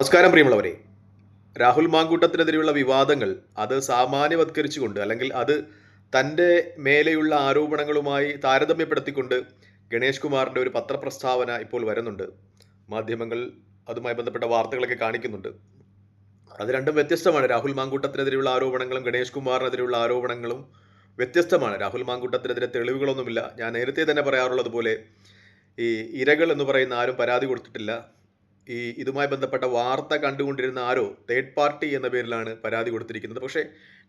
നമസ്കാരം പ്രിയമുള്ളവരെ. രാഹുൽ മാങ്കൂട്ടത്തിനെതിരെയുള്ള വിവാദങ്ങൾ അത് സാമാന്യവത്കരിച്ചുകൊണ്ട് അല്ലെങ്കിൽ അത് തന്റെ മേലെയുള്ള ആരോപണങ്ങളുമായി താരതമ്യപ്പെടുത്തിക്കൊണ്ട് ഗണേഷ് കുമാറിന്റെ ഒരു പത്രപ്രസ്താവന ഇപ്പോൾ വരുന്നുണ്ട്. മാധ്യമങ്ങൾ അതുമായി ബന്ധപ്പെട്ട വാർത്തകളൊക്കെ കാണിക്കുന്നുണ്ട്. അത് രണ്ടും വ്യത്യസ്തമാണ്. രാഹുൽ മാങ്കൂട്ടത്തിനെതിരെയുള്ള ആരോപണങ്ങളും ഗണേഷ് കുമാറിനെതിരെയുള്ള ആരോപണങ്ങളും വ്യത്യസ്തമാണ്. രാഹുൽ മാങ്കൂട്ടത്തിനെതിരെ തെളിവുകളൊന്നുമില്ല. ഞാൻ നേരത്തെ തന്നെ പറയാറുള്ളത് പോലെ ഈ ഇരകൾ എന്ന് പറയുന്ന ആരും പരാതി കൊടുത്തിട്ടില്ല. ഈ ഇതുമായി ബന്ധപ്പെട്ട വാർത്ത കണ്ടുകൊണ്ടിരുന്ന ആരോ തേർഡ് പാർട്ടി എന്ന പേരിലാണ് പരാതി കൊടുത്തിരിക്കുന്നത്. പക്ഷേ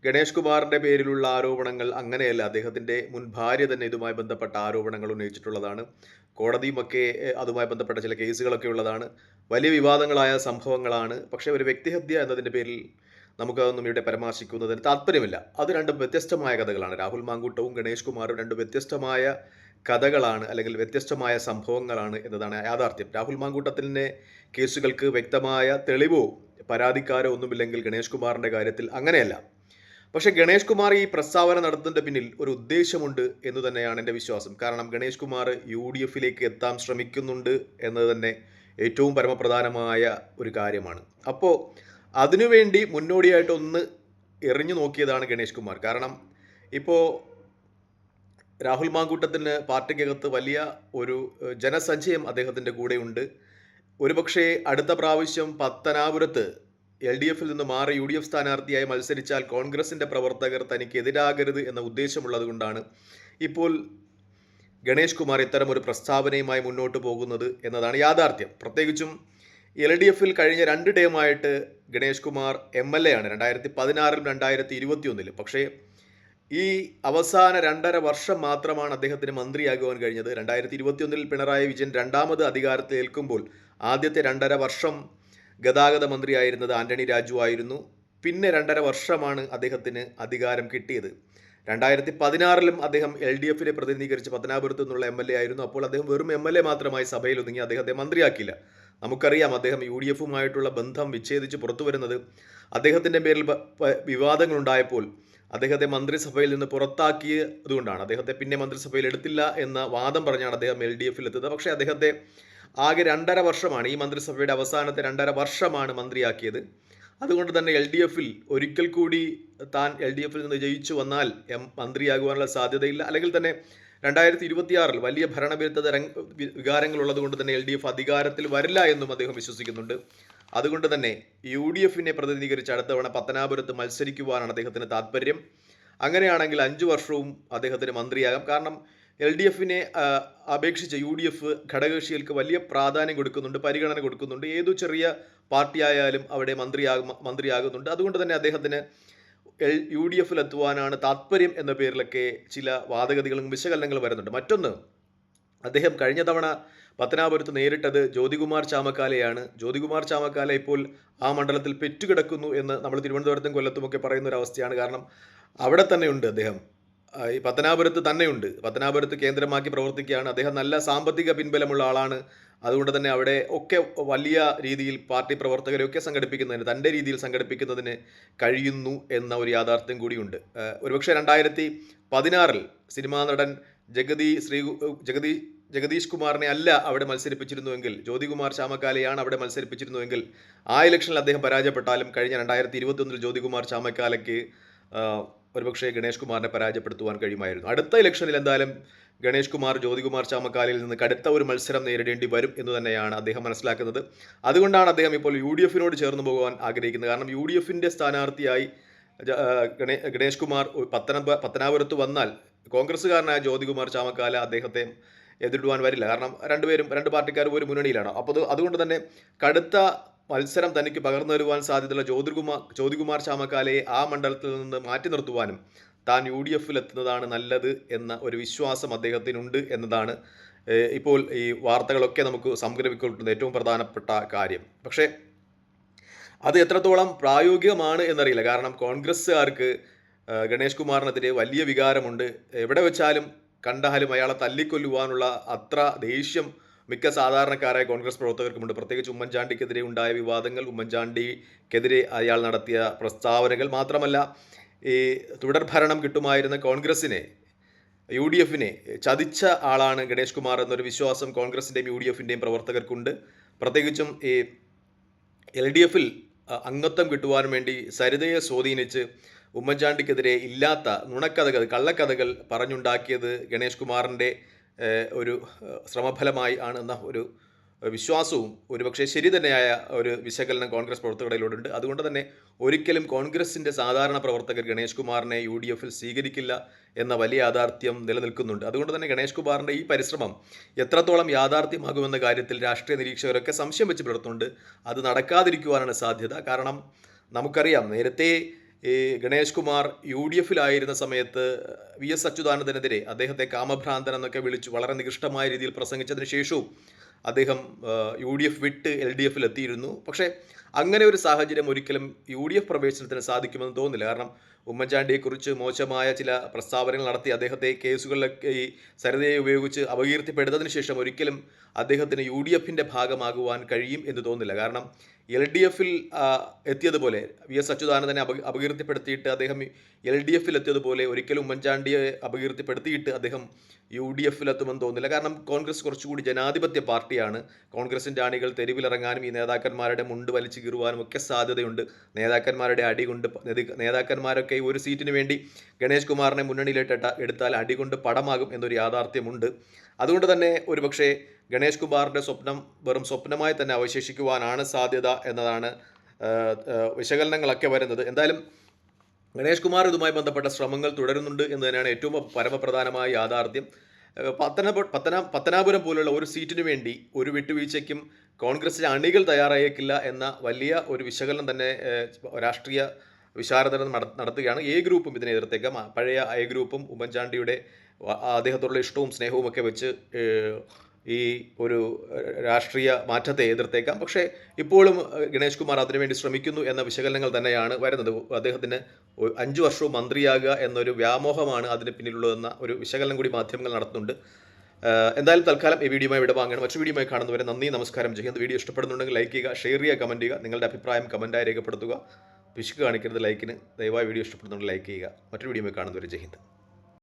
ഗണേഷ് കുമാറിന്റെ പേരിലുള്ള ആരോപണങ്ങൾ അങ്ങനെയല്ല. അദ്ദേഹത്തിന്റെ മുൻ ഭാര്യ തന്നെ ഇതുമായി ബന്ധപ്പെട്ട ആരോപണങ്ങൾ ഉന്നയിച്ചിട്ടുള്ളതാണ്. കോടതിയുമൊക്കെ അതുമായി ബന്ധപ്പെട്ട ചില കേസുകളൊക്കെ ഉള്ളതാണ്. വലിയ വിവാദങ്ങളായ സംഭവങ്ങളാണ്. പക്ഷേ ഒരു വ്യക്തിഹത്യ എന്നതിന്റെ പേരിൽ നമുക്കതൊന്നും ഇവിടെ പരാമർശിക്കുന്നതിന് താല്പര്യമില്ല. അത് രണ്ടും വ്യത്യസ്തമായ കഥകളാണ്. രാഹുൽ മാങ്കൂട്ടവും ഗണേഷ് കുമാറും രണ്ട് വ്യത്യസ്തമായ കഥകളാണ് അല്ലെങ്കിൽ വ്യത്യസ്തമായ സംഭവങ്ങളാണ് എന്നതാണ് യാഥാർത്ഥ്യം. രാഹുൽ മാങ്കൂട്ടത്തിന്റെ കേസുകൾക്ക് വ്യക്തമായ തെളിവോ പരാതിക്കാരോ ഒന്നുമില്ലെങ്കിൽ ഗണേഷ് കുമാറിന്റെ കാര്യത്തിൽ അങ്ങനെയല്ല. പക്ഷേ ഗണേഷ് കുമാർ ഈ പ്രസ്താവന നടത്തുന്നതിന്റെ പിന്നിൽ ഒരു ഉദ്ദേശമുണ്ട് എന്ന് തന്നെയാണ് എന്റെ വിശ്വാസം. കാരണം ഗണേഷ് കുമാർ യു ഡി എഫിലേക്ക് എത്താൻ ശ്രമിക്കുന്നുണ്ട് എന്നത് തന്നെ ഏറ്റവും പരമപ്രധാനമായ ഒരു കാര്യമാണ്. അപ്പോൾ അതിനുവേണ്ടി മുന്നോടിയായിട്ട് ഒന്ന് എറിഞ്ഞു നോക്കിയതാണ് ഗണേഷ് കുമാർ. കാരണം ഇപ്പോൾ രാഹുൽ മാങ്കൂട്ടത്തിന് പാർട്ടിക്കകത്ത് വലിയ ഒരു ജനസഞ്ചയം അദ്ദേഹത്തിന്റെ കൂടെയുണ്ട്. ഒരുപക്ഷേ അടുത്ത പ്രാവശ്യം പത്തനാപുരത്ത് എൽ ഡി എഫിൽ നിന്ന് മാറി യു ഡി എഫ് സ്ഥാനാർത്ഥിയായി മത്സരിച്ചാൽ കോൺഗ്രസിന്റെ പ്രവർത്തകർ തനിക്ക് എതിരാകരുത് എന്ന ഉദ്ദേശമുള്ളത് കൊണ്ടാണ് ഇപ്പോൾ ഗണേഷ് കുമാർ ഇത്തരം ഒരു പ്രസ്താവനയുമായി മുന്നോട്ട് പോകുന്നത് എന്നതാണ് യാഥാർത്ഥ്യം. പ്രത്യേകിച്ചും എൽ ഡി എഫിൽ കഴിഞ്ഞ രണ്ട് ടേമായിട്ട് Ganesh Kumar M L A ആണ്. രണ്ടായിരത്തി പതിനാറിലും രണ്ടായിരത്തി ഇരുപത്തിയൊന്നിലും. പക്ഷേ ഈ അവസാന രണ്ടര വർഷം മാത്രമാണ് അദ്ദേഹത്തിന് മന്ത്രിയാകുവാൻ കഴിഞ്ഞത്. രണ്ടായിരത്തി ഇരുപത്തിയൊന്നിൽ പിണറായി വിജയൻ രണ്ടാമത് അധികാരത്തിൽ ഏൽക്കുമ്പോൾ ആദ്യത്തെ രണ്ടര വർഷം ഗതാഗത മന്ത്രിയായിരുന്നത് ആന്റണി രാജു ആയിരുന്നു. പിന്നെ രണ്ടര വർഷമാണ് അദ്ദേഹത്തിന് അധികാരം കിട്ടിയത്. രണ്ടായിരത്തി പതിനാറിലും അദ്ദേഹം എൽ ഡി എഫിനെ പ്രതിനിധീകരിച്ച് പത്തനാപുരത്തു നിന്നുള്ള എം എൽ എ ആയിരുന്നു. അപ്പോൾ അദ്ദേഹം വെറും എം എൽ എ മാത്രമായി സഭയിൽ ഒതുങ്ങി അദ്ദേഹത്തെ മന്ത്രിയാക്കിയില്ല നമുക്കറിയാം അദ്ദേഹം യു ഡി എഫുമായിട്ടുള്ള ബന്ധം വിച്ഛേദിച്ച് പുറത്തു വരുന്നത് അദ്ദേഹത്തിന്റെ പേരിൽ വിവാദങ്ങളുണ്ടായപ്പോൾ അദ്ദേഹത്തെ മന്ത്രിസഭയിൽ നിന്ന് പുറത്താക്കിയതുകൊണ്ടാണ്. അദ്ദേഹത്തെ പിന്നെ മന്ത്രിസഭയിൽ എടുത്തില്ല എന്ന വാദം പറഞ്ഞാണ് അദ്ദേഹം എൽ ഡി എഫിൽ എത്തുന്നത്. പക്ഷേ അദ്ദേഹത്തെ ആകെ രണ്ടര വർഷമാണ് ഈ മന്ത്രിസഭയുടെ അവസാനത്തെ രണ്ടര വർഷമാണ് മന്ത്രിയാക്കിയത്. അതുകൊണ്ട് തന്നെ എൽ ഡി എഫിൽ ഒരിക്കൽ കൂടി താൻ എൽ ഡി എഫിൽ നിന്ന് ജയിച്ചു വന്നാൽ എം മന്ത്രിയാകുവാനുള്ള സാധ്യതയില്ല. അല്ലെങ്കിൽ തന്നെ രണ്ടായിരത്തി ഇരുപത്തിയാറിൽ വലിയ ഭരണവിരുദ്ധ രംഗ വികാരങ്ങളുള്ളത് കൊണ്ട് തന്നെ എൽ ഡി എഫ് അധികാരത്തിൽ വരില്ല എന്നും അദ്ദേഹം വിശ്വസിക്കുന്നുണ്ട്. അതുകൊണ്ട് തന്നെ യു ഡി എഫിനെ പ്രതിനിധീകരിച്ച് അടുത്ത തവണ പത്തനാപുരത്ത് മത്സരിക്കുവാനാണ് അദ്ദേഹത്തിന് താല്പര്യം അങ്ങനെയാണെങ്കിൽ അഞ്ചു വർഷവും അദ്ദേഹത്തിന് മന്ത്രിയാകാം. കാരണം എൽ ഡി എഫിനെ അപേക്ഷിച്ച് യു ഡി എഫ് ഘടകകക്ഷികൾക്ക് വലിയ പ്രാധാന്യം കൊടുക്കുന്നുണ്ട് പരിഗണന കൊടുക്കുന്നുണ്ട്. ഏതു ചെറിയ പാർട്ടിയായാലും അവിടെ മന്ത്രിയാകും മന്ത്രിയാകുന്നുണ്ട്. അതുകൊണ്ട് തന്നെ അദ്ദേഹത്തിന് എൽ യു ഡി എഫിൽ എത്തുവാനാണ് താല്പര്യം എന്ന പേരിലൊക്കെ ചില വാദഗതികളും വിശകലനങ്ങളും വരുന്നുണ്ട്. മറ്റൊന്ന് അദ്ദേഹം കഴിഞ്ഞ തവണ പത്തനാപുരത്ത് നേരിട്ടത് ജ്യോതികുമാർ ചാമക്കാലയാണ്. ജ്യോതികുമാർ ചാമക്കാല ഇപ്പോൾ ആ മണ്ഡലത്തിൽ പെറ്റുകിടക്കുന്നു എന്ന് നമ്മൾ തിരുവനന്തപുരത്തും കൊല്ലത്തുമൊക്കെ പറയുന്ന ഒരു അവസ്ഥയാണ് കാരണം അവിടെ തന്നെയുണ്ട് അദ്ദേഹം. ഈ പത്തനാപുരത്ത് തന്നെയുണ്ട്. പത്തനാപുരത്ത് കേന്ദ്രമാക്കി പ്രവർത്തിക്കുകയാണ്. അദ്ദേഹം നല്ല സാമ്പത്തിക പിൻബലമുള്ള ആളാണ്. അതുകൊണ്ട് തന്നെ അവിടെ ഒക്കെ വലിയ രീതിയിൽ പാർട്ടി പ്രവർത്തകരെ ഒക്കെ സംഘടിപ്പിക്കുന്നതിന് തന്റെ രീതിയിൽ സംഘടിപ്പിക്കുന്നതിന് കഴിയുന്നു എന്ന ഒരു യാഥാർത്ഥ്യം കൂടിയുണ്ട്. ഒരുപക്ഷെ രണ്ടായിരത്തി പതിനാറിൽ സിനിമാ നടൻ ജഗതി ശ്രീ ജഗതി ജഗദീഷ് കുമാറിനെ അല്ല അവിടെ മത്സരിപ്പിച്ചിരുന്നുവെങ്കിൽ ജ്യോതികുമാർ ചാമക്കാലയാണ് അവിടെ മത്സരിപ്പിച്ചിരുന്നുവെങ്കിൽ ആ ഇലക്ഷനിൽ അദ്ദേഹം പരാജയപ്പെട്ടാലും കഴിഞ്ഞ രണ്ടായിരത്തി ഇരുപത്തൊന്നിൽ ജ്യോതികുമാർ ചാമക്കാലയ്ക്ക് ഒരുപക്ഷെ ഗണേഷ് കുമാറിനെ പരാജയപ്പെടുത്തുവാൻ കഴിയുമായിരുന്നു. അടുത്ത ഇലക്ഷനിൽ എന്തായാലും ഗണേഷ് കുമാർ ജ്യോതികുമാർ ചാമക്കാലയിൽ നിന്ന് കടുത്ത ഒരു മത്സരം നേരിടേണ്ടി വരും എന്ന് തന്നെയാണ് അദ്ദേഹം മനസ്സിലാക്കുന്നത്. അതുകൊണ്ടാണ് അദ്ദേഹം ഇപ്പോൾ യു ഡി എഫിനോട് ചേർന്ന് പോകാൻ ആഗ്രഹിക്കുന്നത്. കാരണം യു ഡി എഫിന്റെ സ്ഥാനാർത്ഥിയായി ഗണേഷ് കുമാർ പത്തന പത്തനാപുരത്ത് വന്നാൽ കോൺഗ്രസ്സുകാരനായ ജ്യോതികുമാർ ചാമക്കാല അദ്ദേഹത്തെ എതിരിടുവാൻ വരില്ല. കാരണം രണ്ടുപേരും രണ്ട് പാർട്ടിക്കാരും ഒരു മുന്നണിയിലാണ്. അപ്പോൾ അത് അതുകൊണ്ട് തന്നെ കടുത്ത മത്സരം തനിക്ക് പകർന്നു വരുവാൻ സാധ്യതയുള്ള ജ്യോതികുമാർ ജ്യോതികുമാർ ചാമക്കാലയെ ആ മണ്ഡലത്തിൽ നിന്ന് മാറ്റി നിർത്തുവാനും താൻ യു ഡി എഫിൽ എത്തുന്നതാണ് നല്ലത് എന്ന ഒരു വിശ്വാസം അദ്ദേഹത്തിനുണ്ട് എന്നതാണ് ഇപ്പോൾ ഈ വാർത്തകളൊക്കെ നമുക്ക് സംഗ്രഹിക്കൊള്ളുന്ന ഏറ്റവും പ്രധാനപ്പെട്ട കാര്യം. പക്ഷേ അത് എത്രത്തോളം പ്രായോഗികമാണ് എന്നറിയില്ല. കാരണം കോൺഗ്രസ്സുകാർക്ക് ഗണേഷ് കുമാറിനെതിരെ വലിയ വികാരമുണ്ട്. എവിടെ വെച്ചാലും കണ്ടാലും അയാളെ തല്ലിക്കൊല്ലുവാനുള്ള അത്ര ദേഷ്യം മിക്ക സാധാരണക്കാരായ കോൺഗ്രസ് പ്രവർത്തകർക്കുമുണ്ട് പ്രത്യേകിച്ച് ഉമ്മൻചാണ്ടിക്കെതിരെ ഉണ്ടായ വിവാദങ്ങൾ ഉമ്മൻചാണ്ടിക്കെതിരെ അയാൾ നടത്തിയ പ്രസ്താവനകൾ മാത്രമല്ല ഈ തുടർഭരണം കിട്ടുമായിരുന്ന കോൺഗ്രസിനെ യു ഡി എഫിനെ ചതിച്ച ആളാണ് ഗണേഷ് കുമാർ എന്നൊരു വിശ്വാസം കോൺഗ്രസിന്റെയും യു ഡി എഫിന്റെയും പ്രവർത്തകർക്കുണ്ട്. പ്രത്യേകിച്ചും ഈ എൽ ഡി എഫിൽ അംഗത്വം കിട്ടുവാൻ വേണ്ടി സരിതയെ സ്വാധീനിച്ച് ഉമ്മൻചാണ്ടിക്കെതിരെ ഇല്ലാത്ത നുണക്കഥകൾ കള്ളക്കഥകൾ പറഞ്ഞുണ്ടാക്കിയത് ഗണേഷ് കുമാറിന്റെ ഒരു ശ്രമഫലമായി ആണെന്ന ഒരു വിശ്വാസവും ഒരുപക്ഷെ ശരി തന്നെയായ ഒരു വിശകലനം കോൺഗ്രസ് പ്രവർത്തകരിലൂടെയുണ്ട് അതുകൊണ്ട് തന്നെ ഒരിക്കലും കോൺഗ്രസിന്റെ സാധാരണ പ്രവർത്തകർ ഗണേഷ് കുമാറിനെ യു ഡി എഫിൽ സ്വീകരിക്കില്ല എന്ന വലിയ യാഥാർത്ഥ്യം നിലനിൽക്കുന്നുണ്ട്. അതുകൊണ്ട് തന്നെ ഗണേഷ് കുമാറിന്റെ ഈ പരിശ്രമം എത്രത്തോളം യാഥാർത്ഥ്യമാകുമെന്ന കാര്യത്തിൽ രാഷ്ട്രീയ നിരീക്ഷകരൊക്കെ സംശയം വെച്ച് പുലർത്തുന്നുണ്ട്. അത് നടക്കാതിരിക്കുവാനാണ് സാധ്യത. കാരണം നമുക്കറിയാം നേരത്തെ ഈ ഗണേഷ് കുമാർ യു ഡി എഫിലായിരുന്ന സമയത്ത് വി എസ് അച്യുതാനന്ദനെതിരെ അദ്ദേഹത്തെ കാമഭ്രാന്തൻ എന്നൊക്കെ വിളിച്ച് വളരെ നികൃഷ്ടമായ രീതിയിൽ പ്രസംഗിച്ചതിന് ശേഷവും അദ്ദേഹം യു ഡി എഫ് വിട്ട് എൽ ഡി എഫിൽ എത്തിയിരുന്നു. പക്ഷേ അങ്ങനെ ഒരു സാഹചര്യം ഒരിക്കലും യു ഡി എഫ് പ്രവേശനത്തിന് സാധിക്കുമെന്ന് തോന്നുന്നില്ല. കാരണം ഉമ്മൻചാണ്ടിയെക്കുറിച്ച് മോശമായ ചില പ്രസ്താവനകൾ നടത്തി അദ്ദേഹത്തെ കേസുകളിലൊക്കെ ഈ സരിതയെ ഉപയോഗിച്ച് അപകീർത്തിപ്പെടുന്നതിന് ശേഷം ഒരിക്കലും അദ്ദേഹത്തിന് യു ഡി എഫിന്റെ ഭാഗമാകുവാൻ കഴിയും എന്ന് തോന്നുന്നില്ല. കാരണം എൽ ഡി എഫിൽ എത്തിയതുപോലെ വി എസ് അച്യുതാനന്ദനെ അപ അപകീർത്തിപ്പെടുത്തിയിട്ട് അദ്ദേഹം എൽ ഡി എഫിൽ എത്തിയതുപോലെ ഒരിക്കലും ഉമ്മൻചാണ്ടിയെ അപകീർത്തിപ്പെടുത്തിയിട്ട് അദ്ദേഹം യു ഡി എഫിലെത്തുമെന്ന് തോന്നുന്നില്ല. കാരണം കോൺഗ്രസ് കുറച്ചുകൂടി ജനാധിപത്യ പാർട്ടിയാണ്. കോൺഗ്രസിന്റെ അണികൾ തെരുവിലിറങ്ങാനും ഈ നേതാക്കന്മാരുടെ മുണ്ട് വലിച്ചു കീറുവാനും ഒക്കെ സാധ്യതയുണ്ട്. നേതാക്കന്മാരുടെ അടി കൊണ്ട് ഈ ഒരു സീറ്റിന് വേണ്ടി ഗണേഷ് കുമാറിനെ മുന്നണിയിലിട്ട് എടുത്താൽ അടികൊണ്ട് പടമാകും എന്നൊരു യാഥാർത്ഥ്യമുണ്ട്. അതുകൊണ്ട് തന്നെ ഒരുപക്ഷെ ഗണേഷ് കുമാറിന്റെ സ്വപ്നം വെറും സ്വപ്നമായി തന്നെ അവശേഷിക്കുവാനാണ് സാധ്യത എന്നതാണ് വിശകലനങ്ങളൊക്കെ വരുന്നത്. എന്തായാലും ഗണേഷ് കുമാർ ഇതുമായി ബന്ധപ്പെട്ട ശ്രമങ്ങൾ തുടരുന്നുണ്ട് എന്ന് തന്നെയാണ് ഏറ്റവും പരമപ്രധാനമായ യാഥാർത്ഥ്യം. പത്തന പത്തന പത്തനാപുരം പോലുള്ള ഒരു സീറ്റിനു വേണ്ടി ഒരു വിട്ടുവീഴ്ചയ്ക്കും കോൺഗ്രസിലെ അണികൾ തയ്യാറായേക്കില്ല എന്ന വലിയ ഒരു വിശകലനം തന്നെ രാഷ്ട്രീയ വിശാരദർ നട- നടത്തുകയാണ്. എ ഗ്രൂപ്പും ഇതിനെ എതിർത്തേക്കാം. പഴയ എ ഗ്രൂപ്പും ഉമ്മൻചാണ്ടിയുടെ അദ്ദേഹത്തോടുള്ള ഇഷ്ടവും സ്നേഹവും ഒക്കെ വെച്ച് ഈ ഒരു രാഷ്ട്രീയ മാറ്റത്തെ എതിർത്തേക്കാം. പക്ഷേ ഇപ്പോഴും ഗണേഷ് കുമാർ അതിനുവേണ്ടി ശ്രമിക്കുന്നു എന്ന വിശകലനങ്ങൾ തന്നെയാണ് വരുന്നത്. അദ്ദേഹത്തിന് അഞ്ച് അഞ്ചു വർഷവും മന്ത്രിയാകുക എന്നൊരു വ്യാമോഹമാണ് അതിന് പിന്നിലുള്ളതെന്ന ഒരു വിശകലനം കൂടി മാധ്യമങ്ങൾ നടത്തുന്നുണ്ട്. എന്തായാലും തൽക്കാലം ഈ വീഡിയോയുമായി വിടവാങ്ങണം മറ്റു വീഡിയോയുമായി കാണുന്നവരെ നന്ദി നമസ്കാരം. ചെയ്യുന്നത് വീഡിയോ ഇഷ്ടപ്പെടുന്നുണ്ടെങ്കിൽ ലൈക്ക് ചെയ്യുക ഷെയർ ചെയ്യുക കമന്റ് ചെയ്യുക. നിങ്ങളുടെ അഭിപ്രായം കമന്റായി രേഖപ്പെടുത്തുക. പിശുക്ക് കാണിക്കരുത് ലൈക്കിന് ദയവായി വീഡിയോ ഇഷ്ടപ്പെടുന്നുണ്ടെങ്കിൽ ലൈക്ക് ചെയ്യുക. മറ്റൊരു വീഡിയോ കാണുന്നവരെ ജയ് ഹിന്ദ്.